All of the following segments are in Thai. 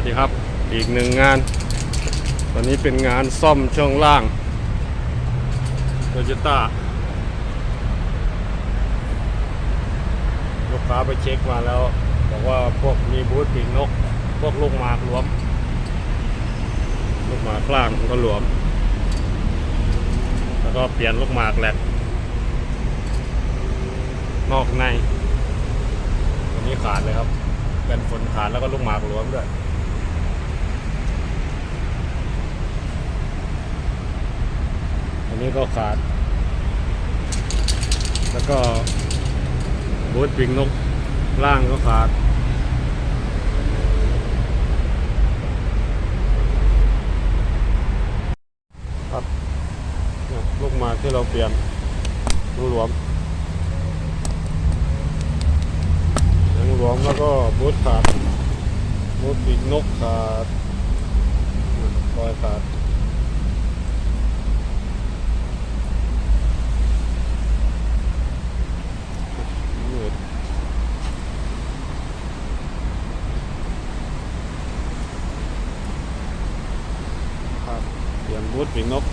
วัสดีครับ อีกหนึ่งงาน ตอนนี้เป็นงานซ่อมช่วงล่างโตโยต้าลูกค้าไปเช็คมาแล้วบอกว่าพวกมีบูธปีกนก พวกลูกหมากหลวม ลูกหมากล่างก็หลวม แล้วก็เปลี่ยนลูกหมากแหลกนอกในตรงนี้ขาดเลยครับเป็นฝนขาดแล้วก็ลูกหมากหลวมด้วย นี้ก็ขาด แล้วก็บูทปิงนกล่างก็ขาด ครับลูกมาที่เราเปลี่ยนรูหลวมยังหลวมแล้วก็บูทขาดบูทปิงนกขาดคอยขาด มืดครับเปลี่ยน บูทปีกนก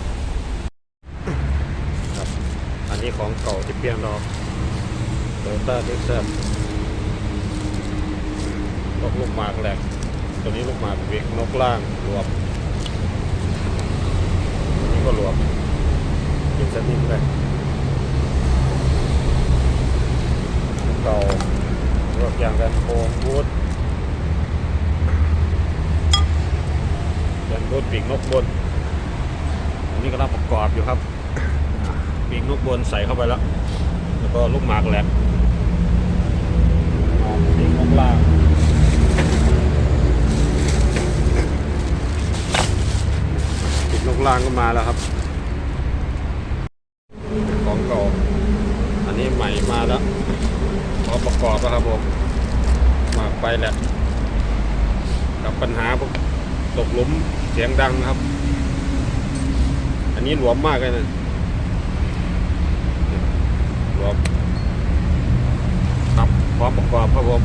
ครับ อันนี้ของเก่าที่เปลี่ยนรอโตโยต้าเท็กซัสลูกลูกหมากแหลกตัวนี้ลูกหมากเวกนกล่างรวมนี้ก็รวมกินสนิมเลยเก่าพวกอย่างกันโคงบูทเป็นบูทปีกนกบน นนี้กำลังประกอบอยู่ครับปีกนกบนใส่เข้าไปแล้ว แล้วก็ลูกหมากแหลกปีกนกล่างปีกนกล่างก็มาแล้วครับของเก่าอันนี้ใหม่มาแล้วพอประกอบแล้วครับผมหมากไปแหละกับปัญหาพวกตกหลุมเสียงดังครับ อันนี้หลวมมากเลยนะหลวมครับพร้อมประกอบครับผม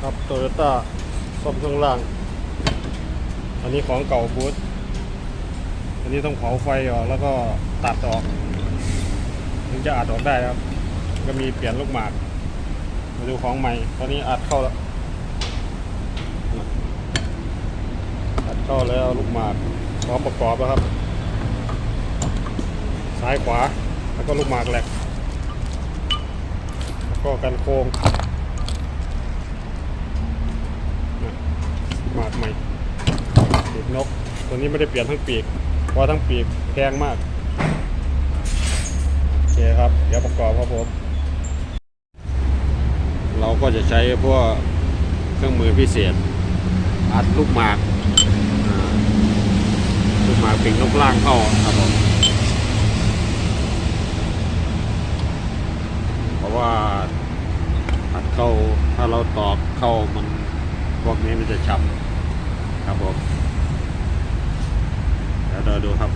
ครับโตโยต้าซ่อมช่วงล่าง อันนี้ของเก่าบูธอันนี้ต้องเผาไฟออกแล้วก็ตัดออก ถึงจะอัดออกได้ครับ ก็มีเปลี่ยนลูกหมาก มาดูของใหม่ ตอนนี้อัดเข้าแล้ว อัด เข้าแล้วลูกหมากพร้อมประกอบแล้วครับ ซ้ายขวาแล้วก็ลูกหมากแหลกแล้วก็กันโค้งหมากใหม่ปีกนก ตัวนี้ไม่ได้เปลี่ยนทั้งปีก เพราะทั้งปีกแพงมาก โอเคครับ เดี๋ยวประกอบครับผม เราก็จะใช้พวกเครื่องมือพิเศษ อัดลูกหมาก มาปิ่งนกล่างเข้าครับผมเพราะว่าอัดเข้าถ้าเราตอกเข้ามันพวกนี้มันจะช้ำครับผมเดี๋ยวเราดูครับ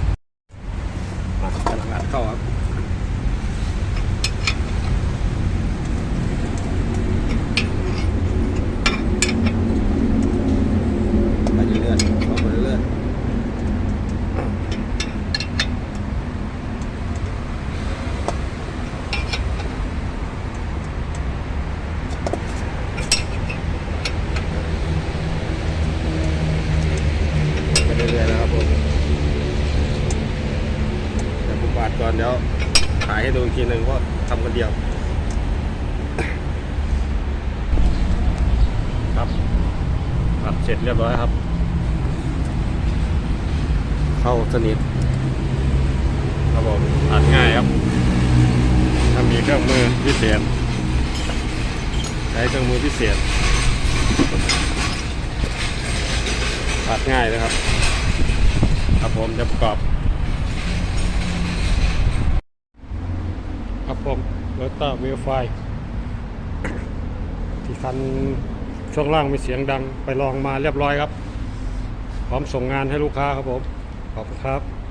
มากำลังอัดเข้าครับ ไปเรื่อยๆเข้าไปเรื่อย ไปเรื่อยๆนะครับผมเดี๋ย วผมบาดก่อนเดี๋ยวถ่ายให้ดูอีกทีหนึ่งว่าทำคนเดียว ครับอัดเสร็จเรียบร้อยครับ เข้าสนิทครับผมอัดง่ายครับ ถ้ามีเครื่องมือพิเศษใช้เครื่องมือพิเศษอัดง่ายเลยครับ ครับผมจะประกอบ ครับผมรต้าเวลไฟที่คันช่วงล่างมีเสียงดังไปลองมาเรียบร้อยครับ พร้อมส่งงานให้ลูกค้าครับผม ขอบคุณครับ